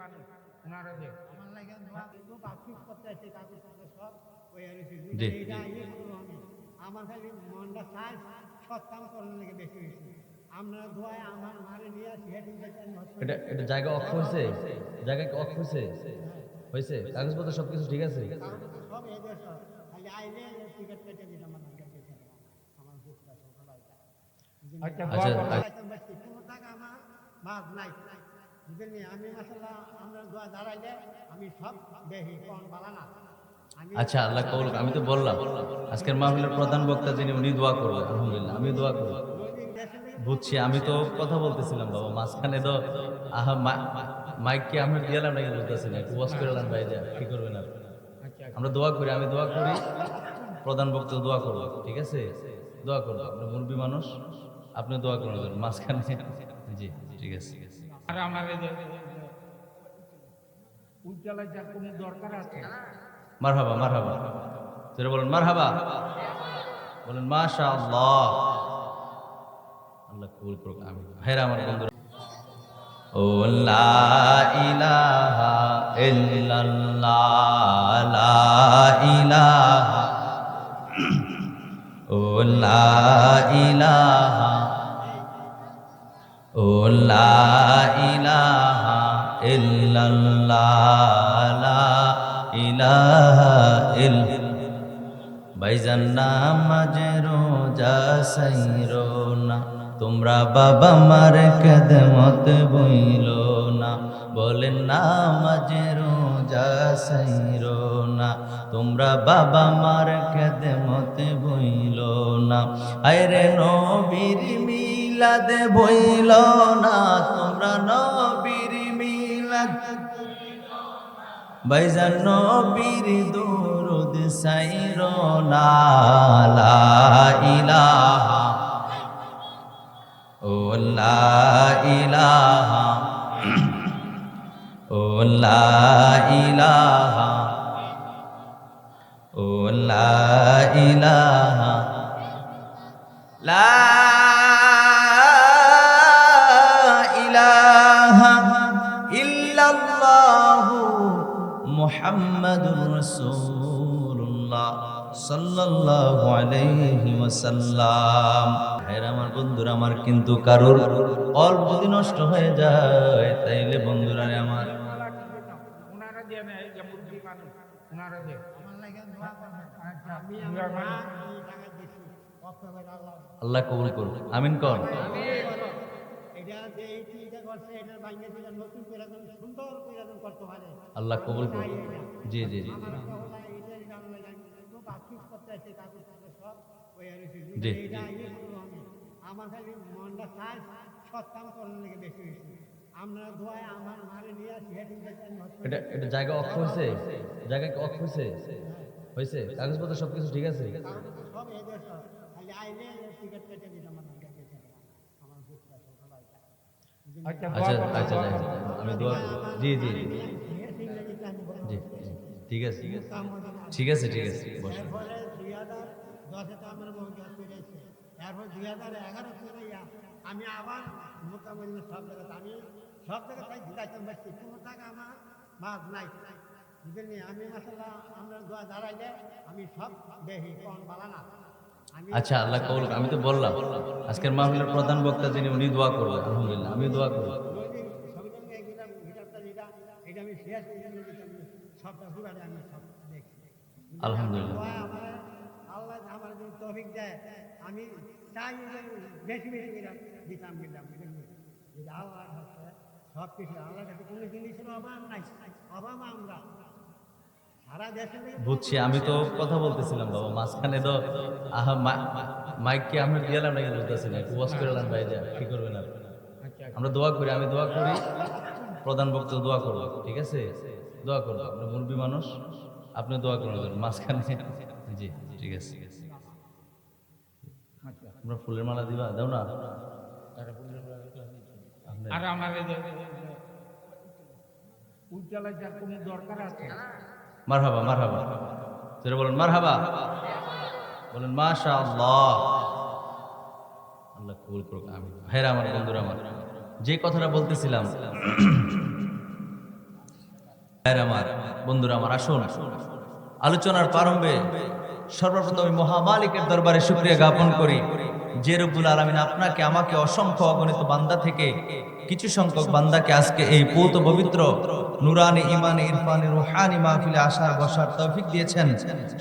মানুষ ওনারা যে আমার লাগে দোয়া খুব আফসোস করতে আছে কাগজ টাগজ সব ওই আর কি জি। ইয়ে করব আমি আমার খালি মনটা চাই সৎকাম করার লেগে বেশি বেশি আমরা দোয়ায় আমার মারে নিয়ে আসি হেঁটে এটা এটা জায়গা অফ হয়েছে জায়গা কি অফ হয়েছে হয়েছে কাগজপত্র সব কিছু ঠিক আছে সব এদের সব খালি আইলে টিকিট কেটে দিলাম আমার আমার বুকটা সকাল আচ্ছা আচ্ছা, আচ্ছা। কোনো টাকা আমার মাছ নাই বুঝলেন আমি মাসাল্লাহ আমরা দোয়া দাঁড়াইলে আমি সব দেখি কোন বালা না। আচ্ছা আল্লাহ কবুল আমি তো বললাম আজকের মাহফিলের প্রধান বক্তা যিনি উনি দোয়া করবেন আলহামদুলিল্লাহ আমি দোয়া করব। বুঝছি আমি তো কথা বলতেছিলাম বাবা মাঝখানে তো আহা মাইক কি আমি দিলাম নাকি বুঝতেছি না একটু ওয়াশ করে দেন ভাই যা কি করবেন আপনি আচ্ছা আমরা দোয়া করি আমি দোয়া করি প্রধান বক্তা দোয়া করব ঠিক আছে? দোয়া করব আপনি মুরব্বী মানুষ আপনি দোয়া করবেন মাঝখানে জি ঠিক আছে। আর আমার যে উজ্জ্বলা যার কোনো দরকার আছে? মারহাবা মারহাবা। তোরা বলেন মারহাবা। বলেন মাশা আল্লাহ আল্লাহ কবুল করুক আমি ভাইরা আমার বন্ধুরা। ও লা ইলাহা ইল্লাল্লাহ লা ইলাহা। ও লা ইলাহা ও লা ইলাহা ইল্লাল্লাহ, লা ইলাহা সাইরো না, তোমরা বাবা মার কদমত বইল না। বলেন নামাজে রোজা সাইরো না, তোমরা বাবা মার কদমত বইল না। আরে নবীর মিলাদ বইল না, তোমরা নবীর মিলাদ। বাইজান নবীর দরুদ সাইরো না ইলাহা। ও ইলাহা। ও ইলাহা। রাসূলুল্লাহ সাল্লাল্লাহু আলাইহি ওয়াসাল্লাম। ভাইরা আমার বন্ধুরা আমার কিন্তু কারোর অল্প দিন নষ্ট হয়ে যায় তাইলে বন্ধুরা আমার। আল্লাহ কবুল করুন আমিন কর যে এইটি এটা করছে এটার ভাঙে দিলে নতুন করে একদম সুন্দর করে একদম করতে পারে। আল্লাহ কবুল করুন জি জি জি। আমার খালি মনটা চাই সৎকাম করার লেগে বেশি বেশি। আমরা দোয়ায় আমার মারে নিয়ে আসি এটা এটা জায়গা হয়েছে? জায়গা কি হয়েছে? হয়েছে? কাগজপত্র সব কিছু ঠিক আছে? সব এদের খালি আইলে টিকিট কেটে দিলাম আমার কাছে আমার বুকটা সকাল আচ্ছা আচ্ছা আচ্ছা করো। আমি দোয়া জি জি। জি ঠিক আছে। ঠিক আছে ঠিক আছে বসো। এরপরে দুই হাজার দশে তো আমার এরপর দুই হাজার এগারো থেকে আমি আবার সব জায়গাতে। আমি সব জায়গায় পারছি কোনো টাকা আমার মাছ নাই। বুঝলি আমি মাসাল্লাহ আমরা দোয়া দাঁড়াইলে আমি সব দেখি কোন বালা না। আচ্ছা আল্লাহ কবুল আমি তো বললাম আজকের মাহফিলের প্রধান বক্তা যিনি উনি দোয়া করবেন আলহামদুলিল্লাহ আমি দোয়া করব আলহামদুলিল্লাহ আল্লাহ আমার আমি চাই বেশি বেশি দিতাম দিতাম সব কিছু আল্লাহ কোনো অভাব নাই অভাব আমরা বুঝছি, আমি তো কথা বলতেছিলাম বাবা, মাঝখানে তো, আহা মাইক কি আমি দিলাম নাকি বুঝতেছি না ওয়াশ করে ভাই যা কি করবেন আচ্ছা আমরা দোয়া করি, আমি দোয়া করি, প্রধান বক্তা দোয়া করব ঠিক আছে? দোয়া করব আপনি মুরব্বী মানুষ, আপনি দোয়া করুন মাঝখানে, জি, ঠিক আছে। আছে আমরা ফুলের মালা দিবা, দাও না? আর আমার এই যে উজ্জ্বলা হাবা মার হাবা তোরা বলেন, মারহাবা। বলেন মাশা আল্লাহ আল্লাহ কবুল করুক আমি ভাইরা আমার, বন্ধুরা আমার, যে কথাটা বলতেছিলাম, ভাইরা আমার, বন্ধুরা আমার, আসুন। আলোচনার প্রারম্ভে সর্বপ্রথম ওই মহামালিকের দরবারে শুক্রিয়া জ্ঞাপন করি। যে রব্বুল আলমিন আপনাকে, আমাকে অসংখ্য অগণিত বান্দা থেকে কিছু সংখ্যক বান্দাকে আজকে এই পৌত পবিত্র, নুরানি ইমানি ইরফানি, রুহানি মাহফিলে আসার, বসার তৌফিক দিয়েছেন।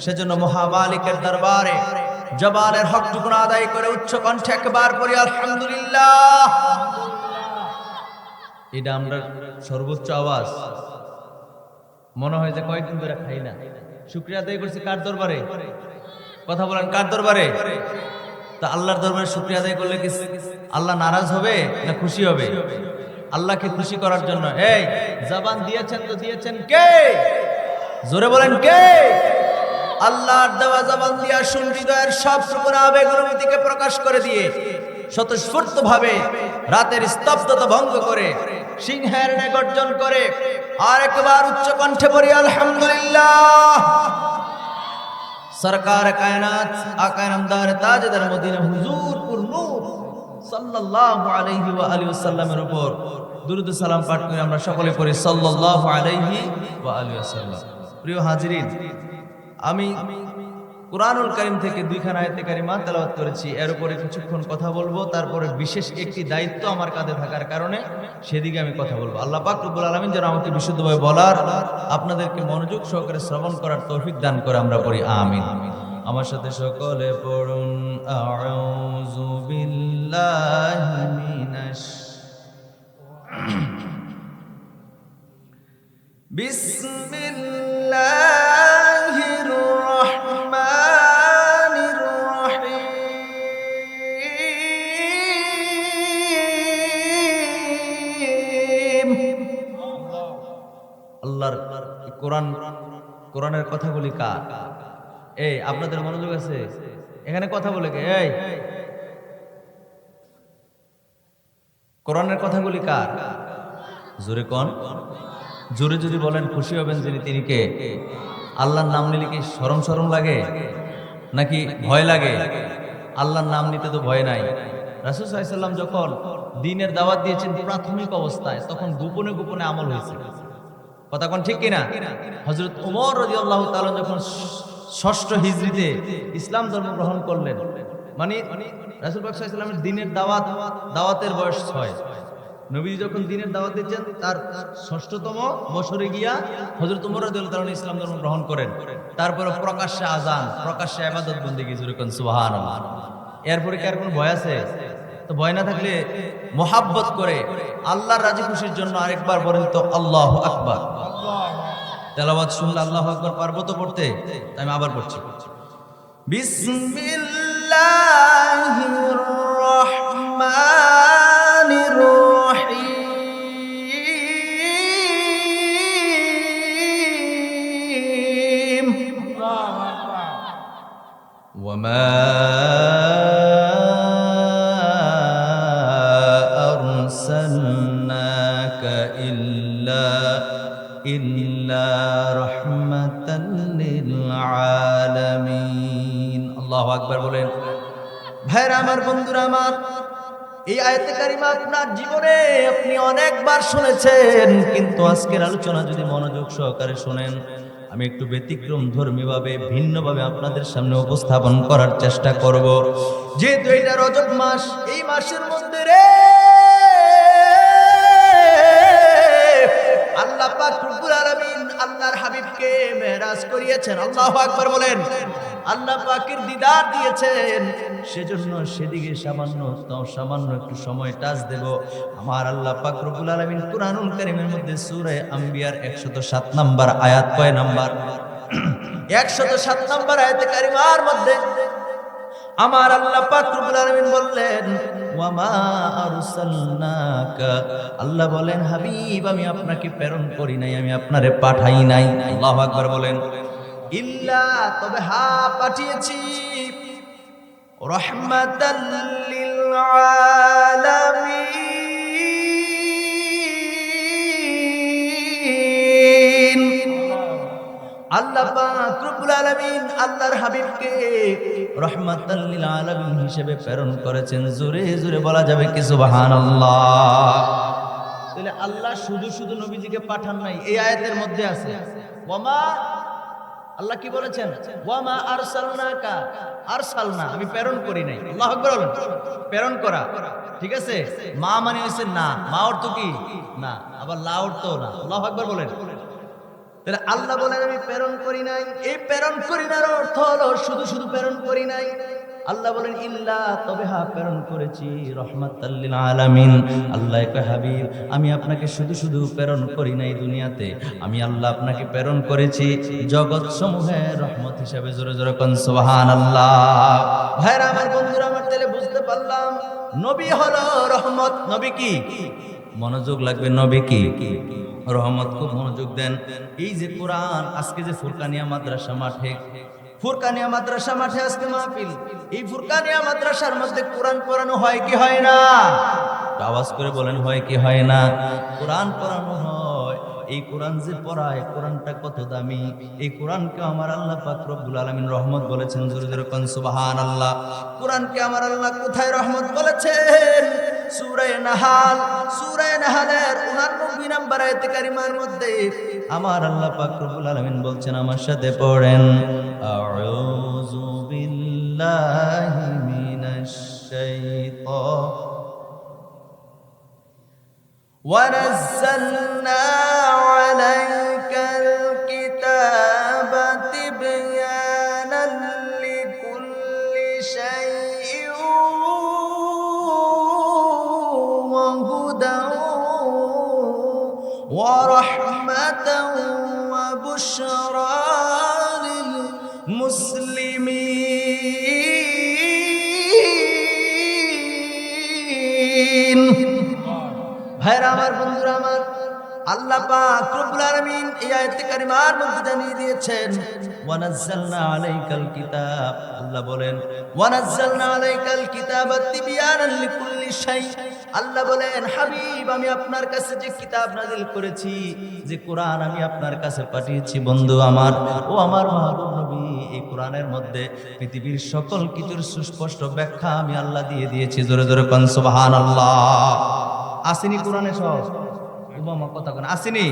সেজন্য মহামালিকের দরবারে জবানের হক টুকুন আদায় করে উচ্চ কণ্ঠে একবার পড়ি, আলহামদুলিল্লাহ। এটা আমরা সর্বোচ্চ আওয়াজ। মনে হয় যে কয়েকদিন ধরে খাই না। শুক্রিয়া আদায় করছি কার দরবারে? কথা বলেন, কার দরবারে? তা আল্লাহর দরবারে শুক্রিয়া আদায় করলে কি আল্লাহ নারাজ হবে না খুশি হবে? আল্লাহকে খুশি করার জন্য। এই, জবান দিয়েছেন তো দিয়েছেন কে? জোরে বলেন কে? আল্লাহর দেওয়া জবান দিয়া শুন হৃদয়ের সব শুকুর আবেগ অনুভূতিকে প্রকাশ করে দিয়ে স্বতঃস্ফূর্ত ভাবে রাতের স্তব্ধতা ভঙ্গ করে সিংহের গর্জন করে আর একবার উচ্চ কণ্ঠে পড়ি আলহামদুলিল্লাহ। সরকার, কায়নাত আকায়নামদার তাজদার মদিনা, হুজুর নূর সাল্লাল্লাহু আলাইহি ওয়া আলিহি ওয়াসাল্লামের উপর দুরুদ সালাম পাঠ করে আমরা সকলে পড়ি, সাল্লাল্লাহু আলাইহি ওয়া আলিহি ওয়াসাল্লাম। প্রিয় হাজিরিন, আমি কোরআনুল করিম থেকে দুইখানা আয়তে কারিমা তেলাওয়াত করেছি। এর উপরে কিছুক্ষণ কথা বলব, তারপরে বিশেষ একটি দায়িত্ব আমার কাঁধে থাকার কারণে সেদিকে আমি কথা বলব। আল্লাহ পাক রব্বুল আলামিন যেন আমাকে বিশুদ্ধভাবে বলার, আপনাদেরকে মনোযোগ সহকারে শ্রবণ করার তৌফিক দান করে আমরা পড়ি, আমিন। আমার সাথে সকলে পড়ুন আল্লাহর কোরআন, কোরআনের কথাগুলি কার? এই, আপনাদের মনোযোগ আছে? এখানে কথা বলে কে? এই। কোরআনের কথাগুলি কার? জোরে কোন। জোরে যদি বলেন খুশি হবেন যিনি তিনি কে? আল্লাহর নাম নিলে কি সরম সরম লাগে? নাকি ভয় লাগে? আল্লাহর নাম নিতে তো ভয় নাই। রাসুল সাল্লাম যখন দিনের দাওয়াত দিয়েছেন প্রাথমিক অবস্থায়, তখন গোপনে গোপনে আমল হয়েছে। কথা কোন ঠিক কিনা? হজরত উমর রাজি আল্লাহ যখন ষষ্ঠ হিজড়িতে ইসলাম ধর্ম গ্রহণ করলেন মানে রাসুল পাক সাল্লামের দিনের দাওয়াত, দাওয়াতের বয়স ছয়। নবী যখন দিনের দাওয়াত দিচ্ছেন, তার ষষ্ঠতম বছরে গিয়া হজরত উমর তাআলা ইসলাম ধর্ম গ্রহণ করেন। তারপরে প্রকাশ্যে আজান প্রকাশ্যে ইবাদত বন্দেগী জুরে কোন, সুবহানাল্লাহ। এরপরে কি আর কোনো ভয় আছে? তো ভয় না থাকলে মোহাব্বত করে আল্লাহর রাজি খুশির জন্য আরেকবার বলেন তো, আল্লাহ আকবর। তেলাবাদ শুনলে আল্লাহ আকবার পারব তো পড়তে আমি আবার পড়ছি। বিসমিল্লাহির রহমানির আল্লাহ আকবার বলেন, ভাইরা আমার, বন্ধুরা আমার, এই আয়তে কারিমা আপনার জীবনে আপনি অনেকবার শুনেছেন, কিন্তু আজকের আলোচনা যদি মনোযোগ সহকারে শোনেন, আমি একটু ব্যতিক্রম ধর্মীভাবে, ভিন্নভাবে আপনাদের সামনে উপস্থাপন করার চেষ্টা করব। যেহেতু এটা রজব মাস, এই মাসের মধ্যে রে, আল্লাহ পাক রব্বুল আলামিন আল্লাহর হাবিবকে মেরাজ করিয়েছেন। আল্লাহু আকবার বলেন আল্লাহ পাকের দিদার দিয়েছেন। সেজন্য সেদিকে সামান্য সামান্য একটু সময় টাচ দেব। আমার আল্লাহ পাক রব্বুল আলামিন কুরআনুল কারীমের মধ্যে সূরা আম্বিয়ার 107 নাম্বার আয়াত কয় নাম্বার? 107 নাম্বার আয়াতে কারিমার মধ্যে আমার আল্লাহ পাক রব্বুল আলামিন বললেন আল্লাহ বলেন, হাবিব, আমি আপনাকে প্রেরণ করি নাই, আমি আপনারে পাঠাই নাই। আল্লাহু আকবার বলেন। ইল্লা, তবে হা পাঠিয়েছি। রহমাতাল লিল আলামিন আল্লাহ পাক আলামিন আল্লাহর হাবিবকে রহমাতাল লিল আলামিন হিসেবে প্রেরণ করেছেন। জোরে জোরে বলা যাবে কি সুবহানাল্লাহ? তাহলে আল্লাহ শুধু শুধু নবীজিকে পাঠান নাই, এই আয়াতের মধ্যে আছে। ওয়ামা আল্লাহ কি বলেছেন? ওয়ামা আরসালনাকা, আরসালনা, আমি প্রেরণ করি নাই। আল্লাহ আকবার প্রেরণ করা। ঠিক আছে? মা মানে হয়েছে না। মা অর্থ কি? না। আবার লা অর্থ না। আল্লাহ আকবার বলেন। তাহলে আল্লাহ বলেন, আমি প্রেরণ করি নাই। এই প্রেরণ করি না অর্থ হলো শুধু শুধু প্রেরণ করি নাই। আল্লাহ বলেন, ইল্লা, তবে হা, প্রেরণ করেছি রহমাতাল্লিল আলামিন। আল্লাহ হাবিব, আমি আপনাকে শুধু শুধু প্রেরণ করি নাই দুনিয়াতে। আমি আল্লাহ আপনাকে প্রেরণ করেছি জগৎ সমূহের রহমত হিসাবে। জোরে জোরে কোন, সুবহানাল্লাহ। ভাইরা, আমার বন্ধুরা, আমার তাহলে বুঝতে পারলাম, নবী হলো রহমত, নবী কি? মনোযোগ লাগবে, নবী কি? রহমত, খুব মনোযোগ দেন। এই যে কোরআন, আজকে যে ফুরকানিয়া মাদ্রাসা মাঠে ফুরকানিয়া মাদ্রাসা মাঠে আজকে মাহফিল। এই ফুরকানিয়া মাদ্রাসার মধ্যে কোরআন পড়ানো হয় কি হয় না? আওয়াজ করে বলেন, হয় কি হয় না? কোরআন পড়ানো হয়। এই কোরআন যে পড়ায়, কোরআনটা কত দামি? এই কোরআনকে আমার আল্লাহ পাক রব্বুল আলামিন রহমত বলেছেন, জোরে জোরে কোন, সুবহানাল্লাহ। কোরআনকে আমার আল্লাহ কোথায় রহমত বলেছেন? সূরা নাহাল, সূরা নাহালের 89 নম্বর আয়াতে কারিমার মধ্যে। আমার আল্লাহ পাক রব্বুল আলামিন বলছেন, আমার সাথে পড়েন। أعوذ بالله من الشيطان. ونزلنا عليك الكتاب تبيانا لكل شيء وهدى ورحمة وبشرى. মুসলিমিন। ভাইরা আমার, বন্ধুরা আমার, আল্লাহ পাক রব্বুল আলামিন এই আয়াতে কারিমার মধ্যে জানিয়ে দিয়েছেন। ওয়ানাজ্জালনা আলাইকাল কিতাব। আল্লাহ বলেন, ওয়ানাজ্জালনা আলাইকাল কিতাবা তিবয়ানান লিকুল্লি শাই। আল্লাহ বলেন, হাবিব, আমি আপনার কাছে যে কিতাব নাজিল করেছি, যে কোরআন আমি আপনার কাছে পাঠিয়েছি, বন্ধু আমার, ও আমার মাহবুব নবী, এই কোরআনের মধ্যে পৃথিবীর সকল কিছুর সুস্পষ্ট ব্যাখ্যা আমি আল্লাহ দিয়ে দিয়েছি। জোরে জোরে কন, সুবহানাল্লাহ। আসেনি কোরআনে সব? ওবামা কথা কোন। আসেনি?